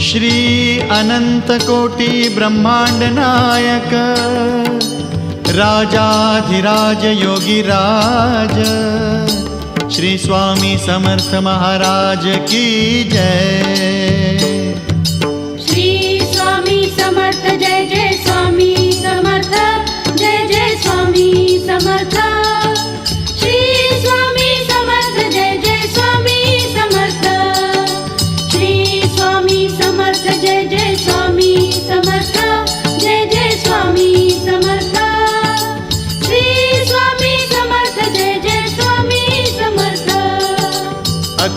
श्री अनंत कोटि ब्रह्मांड नायक, राजाधिराज योगिराज, श्री स्वामी समर्थ महाराज की जय। श्री स्वामी समर्थ जय।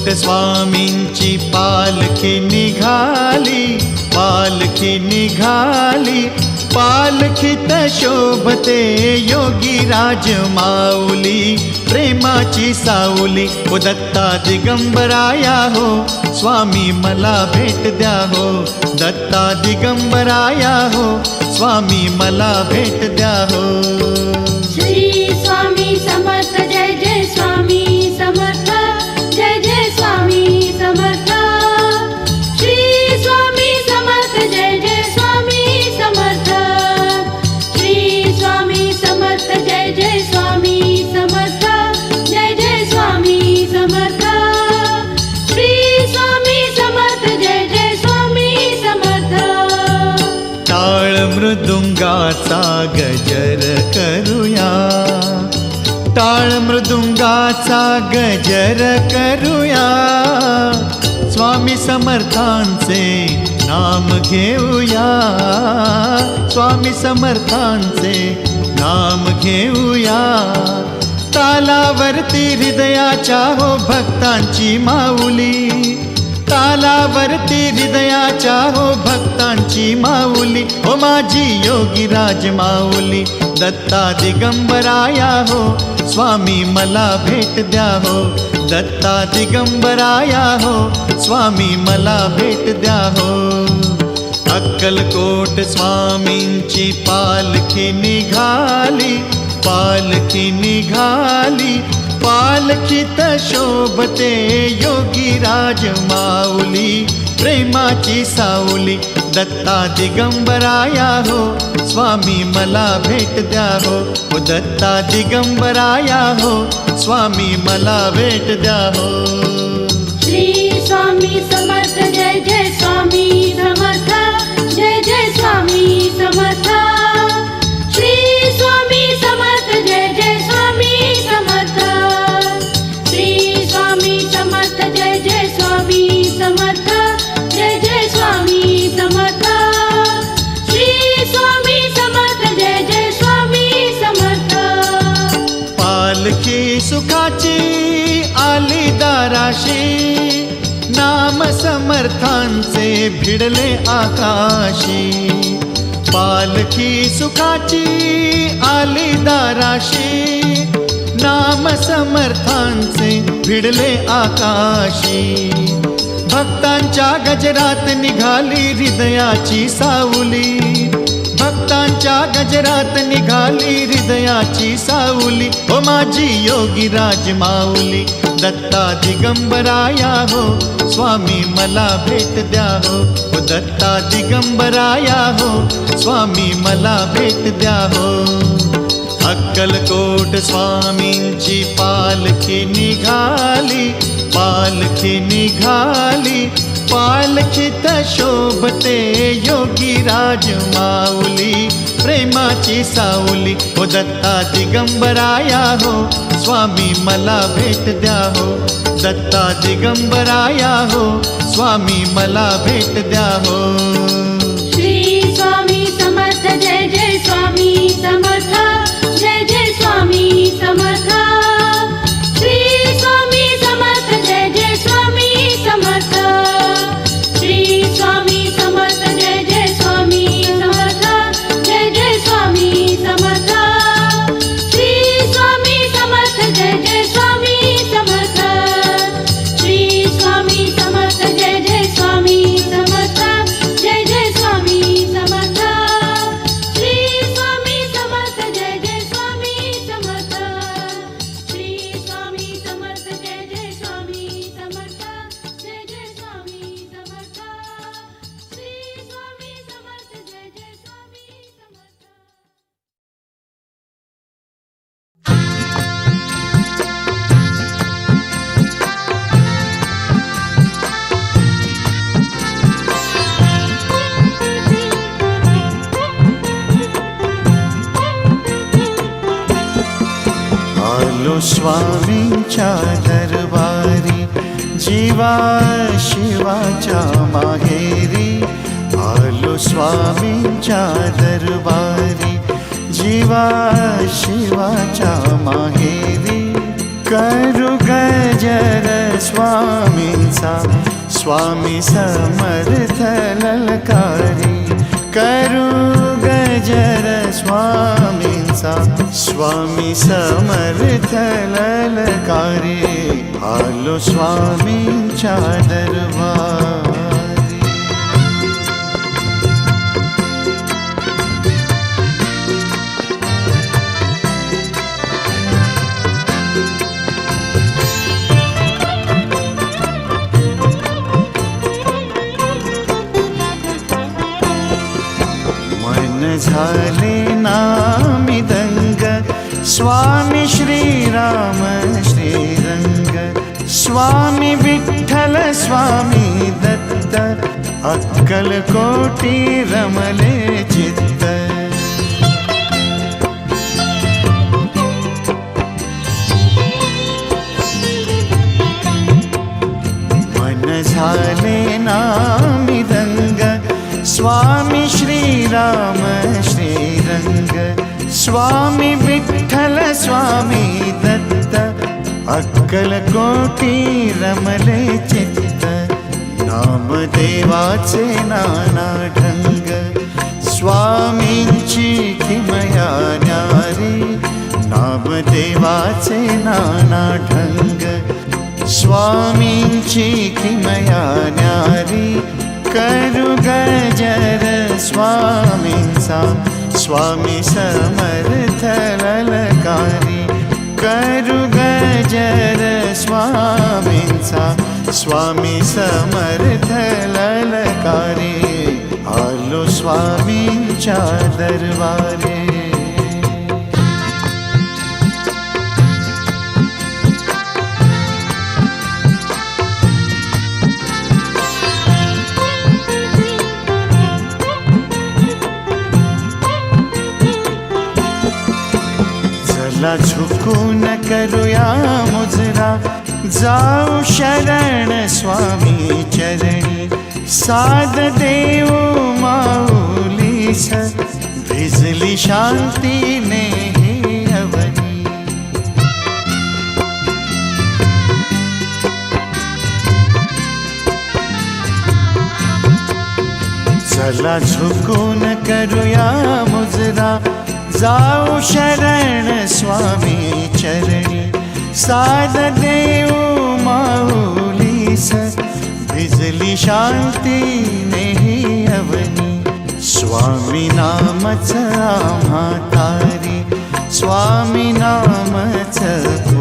अक्कलकोट स्वामींची पालखी निघाली पालखी निघाली पालखीत शोभते योगी राज माऊली प्रेमाची सावली ओ दत्ता दिगंबराया हो, स्वामी मला भेट द्या हो, दत्ता दिगंबराया हो, स्वामी मला भेट द्या हो। श्री स्वामी समर्थ टाळ मृदुंगाचा गजर करूया. स्वामी समर्थांचे नाम घेऊया. स्वामी समर्थांचे नाम घेऊया. तालावरती हृदयाच्या हो भक्तांची माऊली. तालावरती हृदयाच्या हो भक्तांची माऊली. हो माझी योगी राज माऊली. दत्ता दिगंबराया हो स्वामी मला भेट द्या हो दत्ता दिगंबराया हो. स्वामी मला भेट द्या हो अक्कलकोट स्वामींची पालखी निघाली. पालखी निघाली. पालखीत शोभते योगी राज माऊली. प्रेमाची सावली दत्ता दिगंबराया हो. स्वामी मला भेट द्या हो. ओ दत्ता दिगंबराया हो. स्वामी मला भेट द्या हो. श्री स्वामी समर्थांचे भिडले आकाशी. पालखी सुखाची आली दाराशी. नाम समर्थांचे भिडले आकाशी. भक्तांच्या गजरात निघाली हृदयाची सावली. भक्तांच्या गजरात निघाली हृदयाची सावली. ओ माझी योगी राजमाऊली दत्ता दिगंबराया हो स्वामी मला भेट द्या हो. दत्ता दिगंबराया हो स्वामी मला भेट द्या हो. अक्कलकोट स्वामींची पालखी निघाली पालखी निघाली. पालखीत शोभते योगी राज प्रेमा प्रेमाची सावली हो दत्ता दिगंबराया हो, स्वामी मला भेट द्या हो, दत्ता दिगंबराया हो, स्वामी मला भेट द्या हो। स्वामींच्या दरबारी जीवा शिवाच्या माहेरी आलो स्वामींच्या दरबारी जीवा शिवाच्या माहेरी. करू गजर स्वामींचा स्वामी समर्थ ललकारी. करू गजर स्वामींचा स्वामी समर्थ ललकारी। आलो स्वामींच्या दरबारी मन झाले नामी दंग। स्वामी श्रीराम श्रीरंग स्वामी विठ्ठल, स्वामी दत्त। अक्कल कोटी रमले चित्त। मन झाले नामी दंग स्वामी श्रीराम श्रीरंग स्वामी विठ्ठल, स्वामी दत्त। अक्कल कोटी रमले चित्त। नाम देवाचे नाना ढंग। स्वामींची किमया न्यारी। नाम देवाचे नाना ढंग। स्वामींची किमया न्यारी। करू गजर सा, स्वामी समर्थ ललकारी। करू गजर सा, स्वामी समर्थ ललकारी। आलो स्वामी चा दरबारी चला झुकून करूया मुजरा? जाऊ शरण स्वामी चरणी। साध देऊ माऊलीस भिजली शांतीने ही अवनी। चला झुकून करूया मुजरा? जाऊ शरण स्वामी चरणी. साध देऊ माऊलीस भिजली शांती नेही अवनी. स्वामी नामच आम्हा तारी स्वामी नामच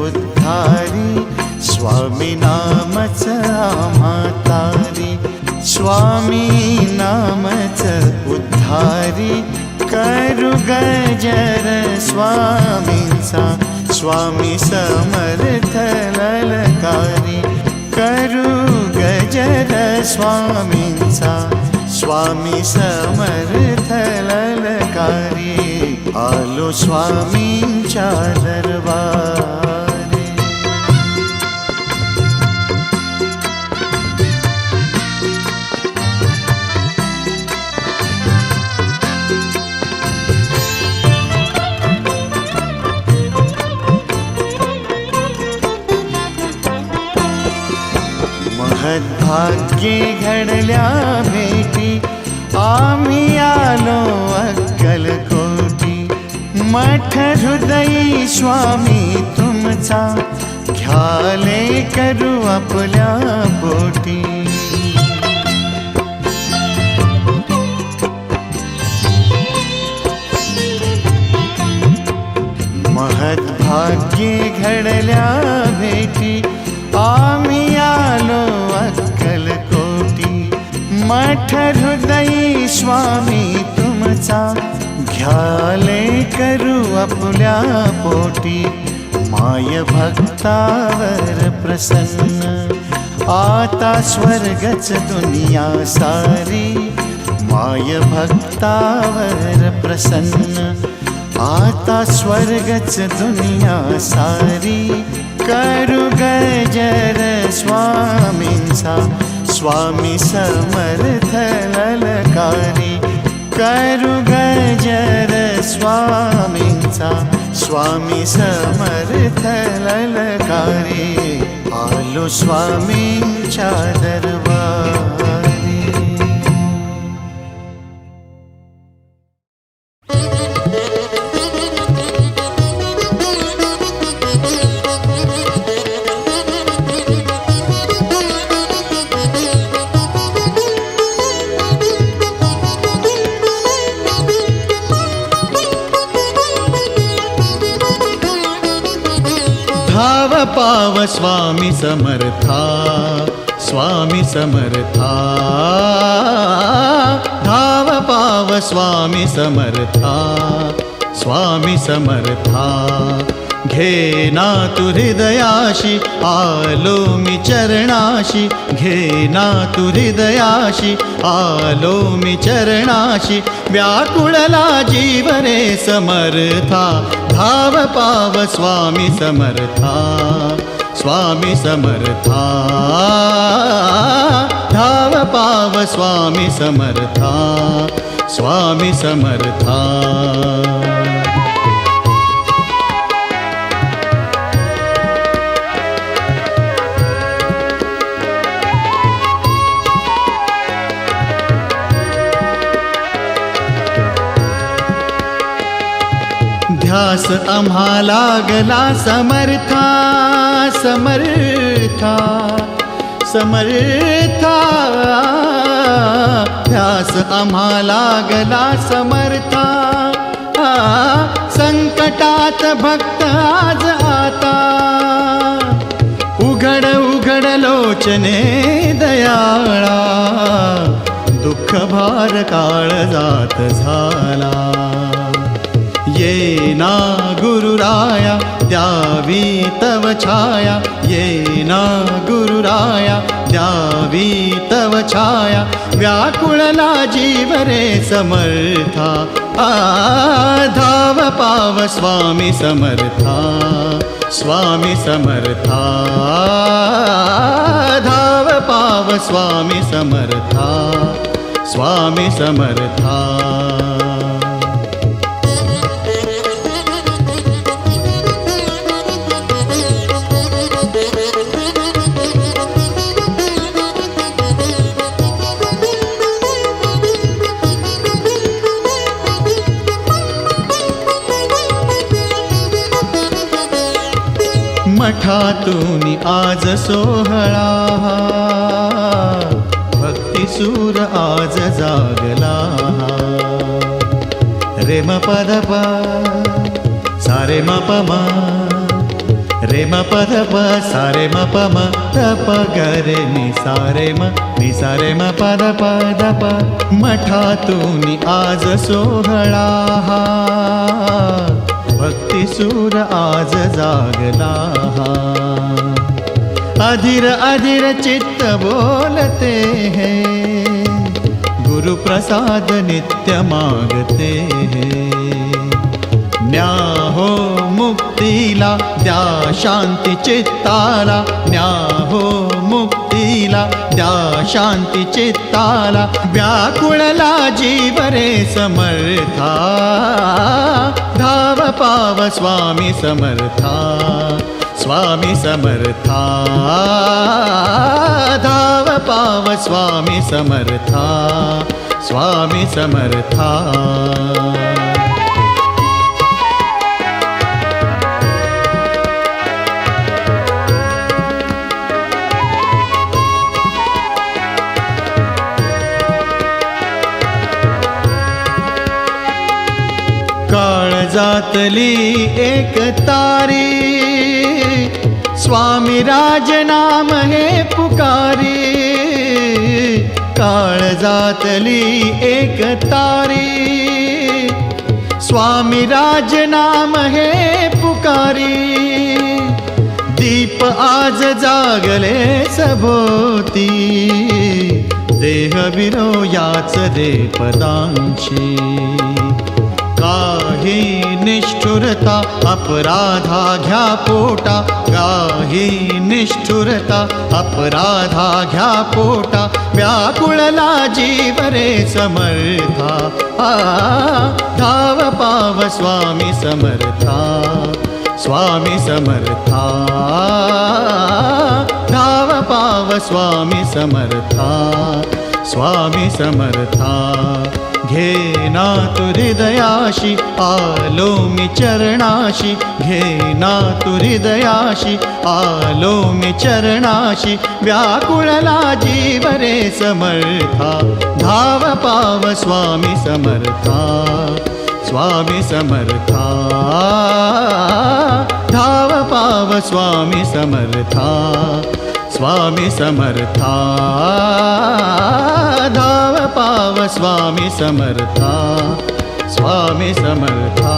उद्धारी. स्वामी नामच आम्हा तारी स्वामी गजर स्वामींचा स्वामी समर्थ ललकारी करू गजर स्वामींचा स्वामी समर्थ ललकारी आलो स्वामींच्या दरबारी भाग्य घडल्या भेटी आम्ही आलो अक्कल कोटी मठ हृदयी स्वामी तुमचा ख्याले करू आपल्या पोटी. महद्भाग्ये घडल्या भेटी आम्ही आलो मठ हृदयी स्वामी तुमचा घ्याले करू आपल्या पोटी. माय भक्तावर प्रसन्न आता स्वर्गच दुनिया सारी. माय भक्तावर प्रसन्न आता स्वर्गच दुनिया सारी. करू गजर स्वामींचा स्वामी समर्थ ललकारी करू गजर स्वामींचा स्वामी समर्थ ललकारी आलो स्वामींच्या दरबारी पाव स्वामी समर्था स्वामी समर्था। धाव पाव स्वामी समर्था स्वामी समर्था। घेना तु हृदयाशी, आलो मी चरणाशी। घेना तु हृदयाशी, आलो मी चरणाशी। व्याकुळला जीवरे समर्था, धाव पाव स्वामी समर्था स्वामी समर्था। धाव पाव स्वामी समर्था स्वामी समर्था। ध्यास आम्हाला लागला समर्था समर्था समर्था. ध्यास आम्हाला गला समर्था संकटात भक्त आज आता. उघड उघड लोचने दयाळा दुःख भार काळ जात झाला. ये ना गुरुराया द्यावी तव छाया। ये ना गुरुराया द्यावी तव छाया। व्याकुळला जीव रे समर्था आ पाव स्वामी समर्था स्वामी समर्था। धाव पाव स्वामी समर्था स्वामी समर्था। मठातून आज सोहळा. भक्तिसूर आज जागला. रे म पद प सारे म प म. रे म पद प सारे म प म. तप गरे नि सारे म नि सारे म पद पद प मठातून आज सोहळा. भक्तिसूर आज जागला अधीर अधीर चित्त बोलते हैं, गुरु प्रसाद नित्य मागते हैं। न्या हो मुक्तिला द्या शांती चित्ताला, न्या हो मुक्तीला द्या शांती चित्ताला, व्याकुळला जीव रे समर्था. धाव पाव स्वामी समर्था स्वामी समर्था. धाव पाव स्वामी समर्था स्वामी समर्था. जातली एक तारी. स्वामी राज नाम हे पुकारी. काळजातली एक तारी. स्वामी राज नाम हे पुकारी. दीप आज जागले सभोती देह विनो याच रे पदांची काही निष्ठुरता, अपराधा घ्या पोटा काही निष्ठुरता, अपराधा घ्या पोटा व्याकुळला जीव रे समर्था धाव पाव स्वामी समर्था। स्वामी समर्था। धाव पाव स्वामी समर्था। स्वामी समर्था। घेना तु हृदयाशी, आलो मी चरणाशी। घेना तु हृदयाशी, आलो मी चरणाशी। व्याकुळला जीव रे समर्था, धाव पाव स्वामी समर्था स्वामी समर्था। धाव पाव स्वामी समर्था स्वामी समर्था। धाव पाव स्वामी समर्था। स्वामी समर्था।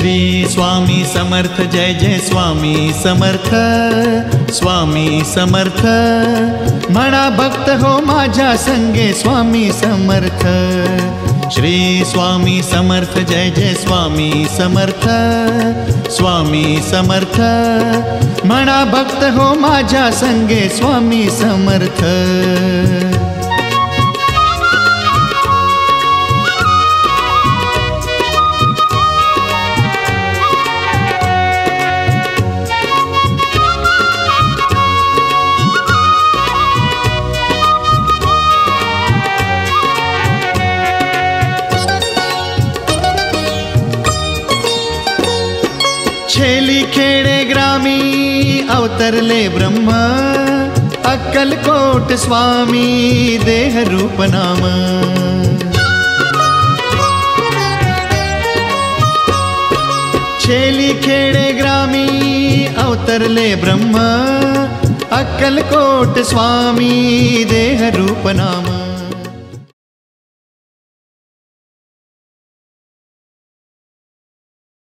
श्री स्वामी समर्थ, जय जय स्वामी समर्थ स्वामी समर्थ। म्हणा भक्त हो माझ्या संगे, स्वामी समर्थ। श्री स्वामी समर्थ, जय जय स्वामी समर्थ स्वामी समर्थ। म्हणा भक्त हो माझ्या संगे, स्वामी समर्थ। छेली खेडे ग्रामी अवतरले ब्रह्म अक्कलकोट स्वामी, देह रूप नाम। छेली खेडे ग्रामी अवतरले ब्रह्म अक्कलकोट स्वामी, देह रूप नाम।